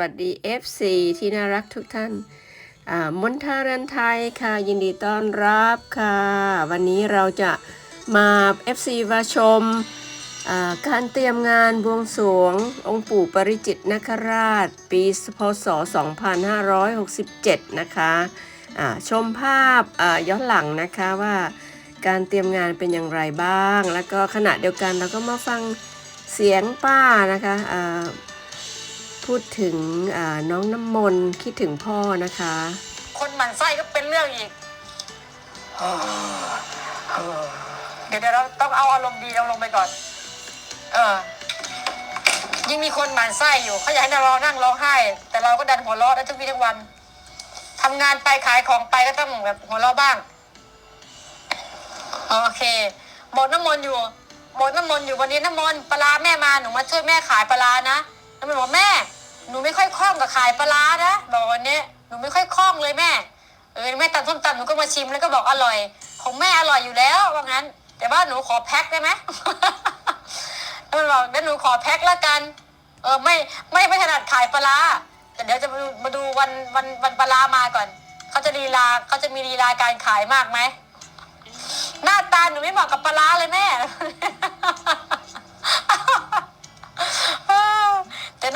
วัสดี FC ที่น่ารักทุกท่านมนทารันไทยค่ะ ยินดีต้อนรับค่ะ วันนี้เราจะมา FC มาชมการเตรียมงานบวงสรวง องค์ปู่ปริจิตรนคราช ปีพศ 2567 นะคะอ่าชมภาพย้อนหลังนะคะว่าการเตรียมงานเป็นอย่างไรบ้าง แล้วก็ขณะเดียวกันเราก็มาฟังเสียงป้านะคะ พูดถึงน้องน้ำมนต์คิดถึงพ่อนะคะ คนหมั่นไส้ก็เป็นเรื่องอีกเดี๋ยวเดี๋ยวเราต้องเอาอารมณ์ดีเราลงไปก่อน เออ ยิ่งมีคนหมั่นไส้อยู่เขาอยากให้เรานั่งร้องไห้ แต่เราก็ดันหัวเราะได้ทุกวี่ทุกวันทำงานไปขายของไปก็ต้องแบบหัวเราะบ้าง โอเคบอกน้ำมนต์อยู่บอกน้ำมนต์อยู่วันนี้น้ำมนต์ปลาแม่มาหนูมาช่วยแม่ขายปลาร้านะน้ำมนต์บอกแม่ หนูไม่ค่อยคล่องกับขายปลาร้านะบอกวันนี้หนูไม่ค่อยคล่องเลยแม่เออแม่ตำส้มตำหนูก็มาชิมแล้วก็บอกอร่อย ของแม่อร่อยอยู่แล้วว่างั้น แต่ว่าหนูขอแพ็คได้ไหมมันบอกงั้นหนูขอแพ็คละกัน เออไม่ไม่ไม่ถนัดขายปลาร้าแต่เดี๋ยวจะมาดูมาดูวันวันวันปลาร้ามาก่อนเขาจะลีลาเขาจะมีลีลาการขายมากไหมหน้าตาหนูไม่เหมาะกับปลาร้าเลยแม่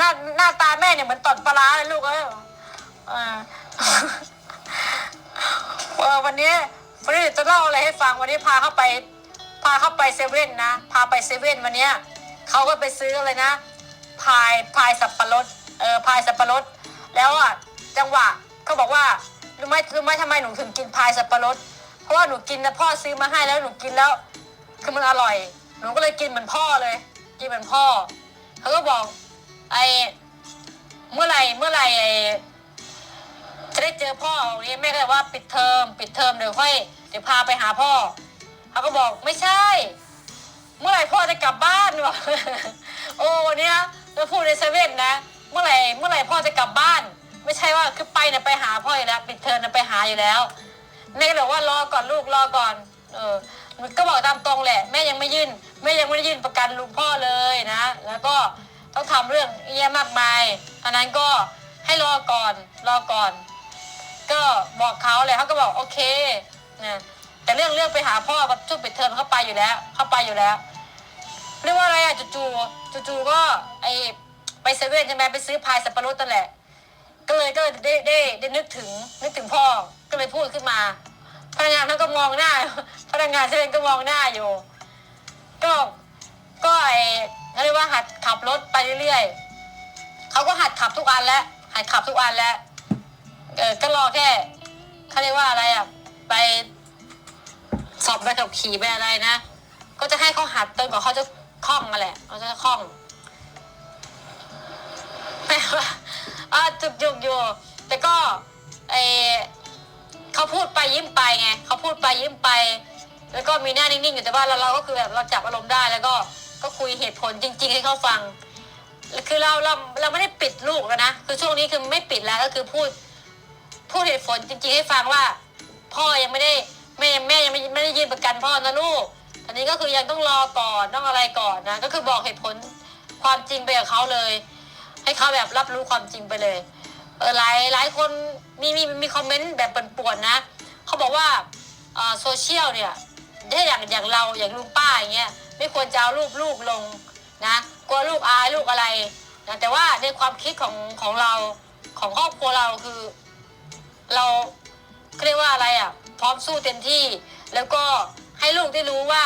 หน้าหน้าตาแม่เนี่ยเหมือนตอนปลาร้าเลยลูกเอ้ยเอเออวันนี้วันนี้จะเล่าอะไรให้ฟังวันนี้พาเข้าไป พาเข้าไปเซเว่นนะพาไปเซเว่นวันเนี้ยเขาก็ไปซื้ออะไรนะพายพายสับปะรดเออพายสับปะรด แล้วอะจังหวะเขาบอกว่ารู้ไหมรู้ไหมทำไมหนูถึงกินพายสับปะรด เพราะว่าหนูกินนะพ่อซื้อมาให้แล้วหนูกินแล้ว คือมันอร่อย หนูก็เลยกินเหมือนพ่อเลย กินเหมือนพ่อเขาก็บอก ไอเมื่อไหร่เมื่อไหร่ไอจะได้เจอพ่อองนี้แม่ก็เลยว่าปิดเทอมปิดเทอมเดี๋ยวค่อยเดี๋ยวพาไปหาพ่อเขาก็บอกไม่ใช่ เมื่อไหร่พ่อจะกลับบ้านวะโอ้วันเนี้ยเราพูดในเซเว่นนะ เมื่อไหร่เมื่อไหร่พ่อจะกลับบ้าน ไม่ใช่ว่าคือไปเนี่ยไปหาพ่ออยู่แล้วปิดเทอมเนี่ยไปหาอยู่แล้วแม่ก็เลยว่ารอก่อนลูกรอก่อน เออก็บอกตามตรงแหละแม่ยังไม่ยื่นแม่ยังไม่ได้ยื่นประกันลุงพ่อเลยนะ แล้วก็ ทำเรื่องเยอะมากมายอันนั้นก็ให้รอก่อนรอก่อน ก็บอกเขาเลยเขาก็บอกโอเคนะแต่เรื่องเรื่องไปหาพ่อกับช่วงปิดเทอมเขาไปอยู่แล้วเขาไปอยู่แล้วเรียกว่าอะไรอะจู่ๆจู่ๆก็ไอไปเซเว่นใช่ไหมไปซื้อพายสับปะรดนั่นแหละ ก็เลยก็ได้ได้ได้นึกถึงนึกถึงพ่อก็เลยพูดขึ้นมา พนักงานเขานก็มองหน้าพนักงานเซเว่นก็มองหน้าอยู่ ก็ก็ไอ เขาเรียกว่าหัดขับรถไปเรื่อยๆเขาก็หัดขับทุกอันแล้วหัดขับทุกอันแล้วเออก็รอแค่เขาเรียกว่าอะไรอะไปสอบใบขับขี่ไปอะไรนะก็จะให้เขาหัดจนกว่าเขาจะคล่องมาแหละเขาจะคล่องไม่ว่าอ่าจุกจุกอยู่แต่ก็ไอเขาพูดไปยิ้มไปไงเขาพูดไปยิ้มไป แล้วก็มีหน้านิ่งๆอยู่แต่ว่าเราเราก็คือแบบเราจับอารมณ์ได้แล้วก็ ก็คุยเหตุผลจริง ๆ ให้เขาฟัง คือเราเราเราไม่ได้ปิดลูกแล้วนะ คือช่วงนี้คือไม่ปิดแล้วก็คือพูดพูดเหตุผลจริง ๆ ให้ฟังว่า พ่อยังไม่ได้แม่แม่ยังไม่ไม่ได้ยืนประกันพ่อนะลูกตอนนี้ก็คือยังต้องรอก่อนต้องอะไรก่อนนะ ก็คือบอกเหตุผลความจริงไปกับเขาเลย ให้เขาแบบรับรู้ความจริงไปเลยเออหลายหลายคนมีมีมีคอมเมนต์แบบป่วนๆนะเขาบอกว่าโซเชียลเนี่ยถ้าอย่างอย่างเราอย่างลุงป้าอย่างเงี้ย ไม่ควรจะเอารูปลูกลงนะกลัวลูกอายลูกอะไรนะแต่ว่าในความคิดของของเราของครอบครัวเราคือ เราเรียกว่าอะไรอะ พร้อมสู้เต็มที่ แล้วก็ให้ลูกได้รู้ว่า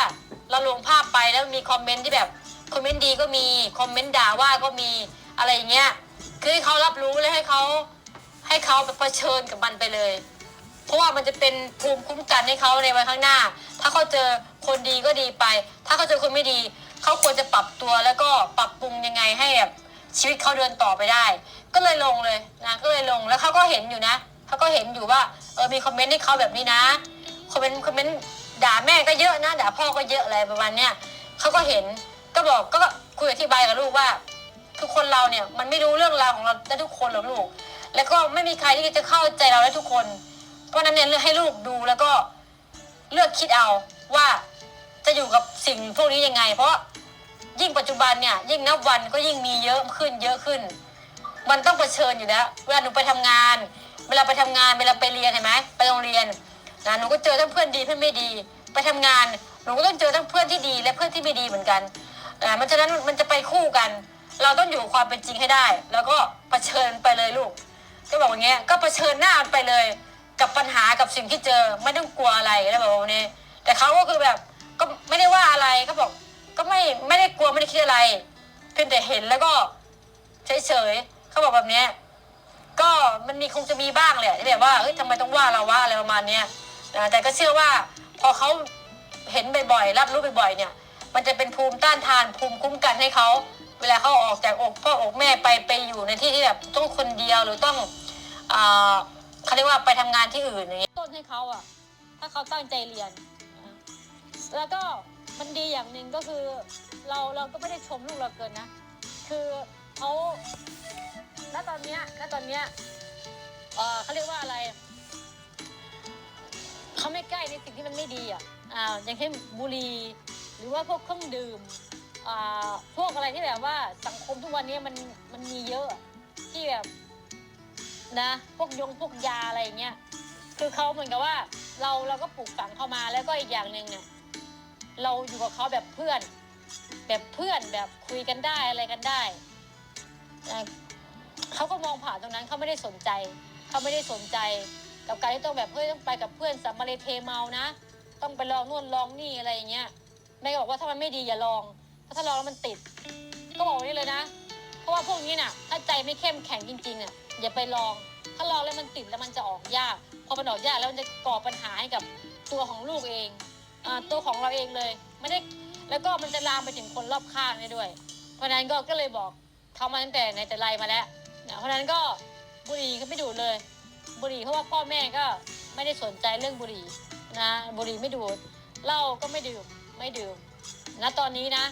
เราลงภาพไปแล้วมีคอมเมนต์ที่แบบคอมเมนต์ดีก็มีคอมเมนต์ด่าว่าก็มีอะไรอย่างเงี้ยคือให้เขารับรู้และให้เขาให้เขาไปเผชิญกับมันไปเลย เพราะว่ามันจะเป็นภูมิคุ้มกันให้เขาในวันข้างหน้า ถ้าเขาเจอคนดีก็ดีไป ถ้าเขาเจอคนไม่ดีเขาควรจะปรับตัวแล้วก็ปรับปรุงยังไงให้แบบชีวิตเขาเดินต่อไปได้ ก็เลยลงเลยนะก็เลยลงแล้วเขาก็เห็นอยู่นะเขาก็เห็นอยู่ว่าเออมีคอมเมนต์ให้เขาแบบนี้นะคอมเมนต์คอมเมนต์ด่าแม่ก็เยอะนะด่าพ่อก็เยอะอะไรประมาณเนี้ยเขาก็เห็นก็บอกก็คุยอธิบายกับลูกว่าคือคนเราเนี่ยมันไม่รู้เรื่องราวของเราได้ทุกคนหรอกลูก แล้วก็ไม่มีใครที่จะเข้าใจเราได้ทุกคน เพราะฉะนั้นเนี่ยเลือกให้ลูกดูแล้วก็เลือกคิดเอาว่า จะอยู่กับสิ่งพวกนี้ยังไง เพราะยิ่งปัจจุบันเนี่ยยิ่งนับวันก็ยิ่งมีเยอะขึ้นเยอะขึ้น มันต้องเผชิญอยู่แล้วเวลาหนูไปทำงาน เวลาไปทำงานเวลาไปเรียนเห็นไหมไปโรงเรียนนะหนูก็เจอทั้งเพื่อนดีเพื่อนไม่ดี ไปทำงาน หนูก็ต้องเจอทั้งเพื่อนที่ดี และเพื่อนที่ไม่ดีเหมือนกันอ่ามันฉะนั้นมันจะไปคู่กัน เราต้องอยู่ความเป็นจริงให้ได้ แล้วก็เผชิญไปเลยลูก ก็บอกอย่างเงี้ยก็เผชิญหน้าไปเลย กับปัญหากับสิ่งที่เจอไม่ต้องกลัวอะไรแล้วบอกว่านี้ แต่เขาก็คือแบบ ก็ไม่ได้ว่าอะไรเขาบอก ก็ไม่ไม่ได้กลัวไม่ได้คิดอะไรเพียงแต่เห็นแล้วก็เฉยๆเขาบอกแบบเนี้ยก็มันมีคงจะมีบ้างแหละที่แบบว่าเฮ้ยทำไมต้องว่าเราว่าอะไรประมาณเนี้ยนะแต่ก็เชื่อว่า พอเขาเห็นบ่อยๆรับรู้บ่อยๆเนี่ย มันจะเป็นภูมิต้านทานภูมิคุ้มกันให้เขาเวลาเขาออกจากอกพ่ออกแม่ไปไปอยู่ในที่ที่แบบต้องคนเดียวหรือต้องอ่าเขาเรียกว่าไปทำงานที่อื่นอย่างเงี้ยต้นให้เขาอะ ถ้าเขาตั้งใจเรียน แล้วก็มันดีอย่างหนึ่งก็คือเราเราก็ไม่ได้ชมลูกเราเกินนะ คือเขาณตอนเนี้ยณตอนเนี้ยเออเขาเรียกว่าอะไรเขาไม่ใกล้ในสิ่งที่มันไม่ดีอะอ่าอย่างเช่นบุหรี่หรือว่าพวกเครื่องดื่มอ่าพวกอะไรที่แบบว่าสังคมทุกวันนี้มันมันมีเยอะที่แบบนะพวกยงพวกยาอะไรอย่างเงี้ยคือเขาเหมือนกับว่าเราเราก็ปลูกฝังเข้ามาแล้วก็อีกอย่างหนึ่งเนี่ย เราอยู่กับเขาแบบเพื่อน แบบเพื่อนแบบคุยกันได้อะไรกันได้เขาก็มองผ่านตรงนั้นเขาไม่ได้สนใจเขาไม่ได้สนใจ กับการที่ต้องแบบเฮ้ยต้องไปกับเพื่อนสัมมาเลเทเมานะ ต้องไปลองนู่นลองนี่อะไรอย่างเงี้ยแม่ก็บอกว่าถ้ามันไม่ดีอย่าลองเพราะถ้าลองแล้วมันติด ก็บอกไว้เลยนะ เพราะว่าพวกนี้น่ะ ถ้าใจไม่เข้มแข็งจริงๆอะอย่าไปลองถ้าลองแล้วมันติดแล้วมันจะออกยากพอมันออกยากแล้วมันจะก่อปัญหาให้กับตัวของลูกเอง อ่าตัวของเราเองเลย ไม่ได้แล้วก็มันจะลามไปถึงคนรอบข้างได้ด้วย เพราะฉะนั้นก็ก็เลยบอกเขามาตั้งแต่ในแต่ไรมาแล้วนะเพราะฉะนั้นก็บุหรี่ก็ไม่ดูดเลย บุหรี่เพราะว่าพ่อแม่ก็ไม่ได้สนใจเรื่องบุหรี่นะบุหรี่ไม่ดูดเหล้าก็ไม่ดื่มไม่ดื่มณตอนนี้นะ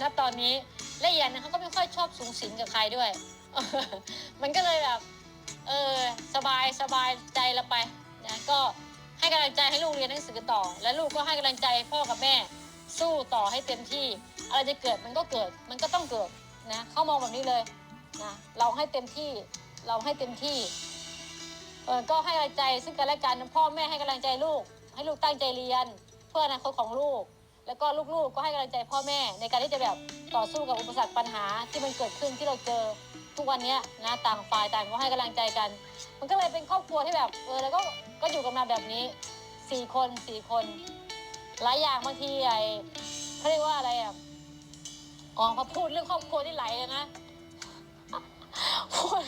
ณตอนนี้และอย่างนึงเขาก็ไม่ค่อยชอบสูงสิงกับใครด้วย มันก็เลยแบบเออสบายสบายใจละไปนะก็ ให้กำลังใจให้ลูกเรียนหนังสือต่อ และลูกก็ให้กำลังใจพ่อกับแม่ สู้ต่อให้เต็มที่ อะไรจะเกิดมันก็เกิด มันก็ต้องเกิดนะเขามองแบบนี้เลยนะเราให้เต็มที่เราให้เต็มที่เออก็ให้กำลังใจซึ่งกันและกันพ่อแม่ให้กำลังใจลูก ให้ลูกตั้งใจเรียน เพื่ออนาคตของลูก แล้วก็ลูกๆก็ให้กำลังใจพ่อแม่ในการที่จะแบบต่อสู้กับอุปสรรคปัญหาที่มันเกิดขึ้นที่เราเจอ ทุกวันเนี้ยนะต่างฝ่ายต่างก็ให้กำลังใจกัน มันก็เลยเป็นครอบครัวที่แบบเออแล้วก็ก็อยู่กันมาแบบนี้สี่คนสี่คน หลายอย่างบางทีไอเขาเรียกว่าอะไรอะอ๋อพอพูดเรื่องครอบครัวที่ไหลเลยนะพูด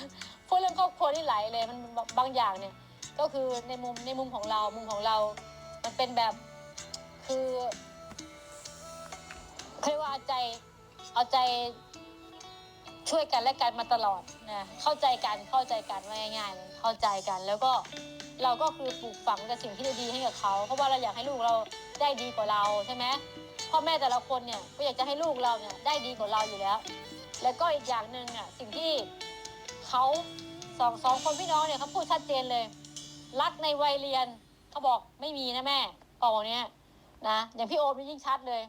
พูดเรื่องครอบครัวที่ไหลเลยมันบางอย่างเนี่ย ก็คือในมุมในมุมของเรามุมของเรา มันเป็นแบบคือเขาเรียกว่าเอาใจเอาใจ ช่วยกันและกันมาตลอดนะเข้าใจกันเข้าใจกันว่าง่ายๆเลยเข้าใจกันแล้วก็เราก็คือปลูกฝังแต่สิ่งที่ดีๆให้กับเขาเพราะว่าเราอยากให้ลูกเราได้ดีกว่าเราใช่ไหมพ่อแม่แต่ละคนเนี่ยก็อยากจะให้ลูกเราเนี่ยได้ดีกว่าเราอยู่แล้ว แล้วก็อีกอย่างหนึ่งอะสิ่งที่เขาสองสองคนพี่น้องเนี่ยเขาพูดชัดเจนเลย รักในวัยเรียนเขาบอกไม่มีนะแม่บอกเนี้ยนะอย่างพี่โอมนี่ยิ่งชัดเลย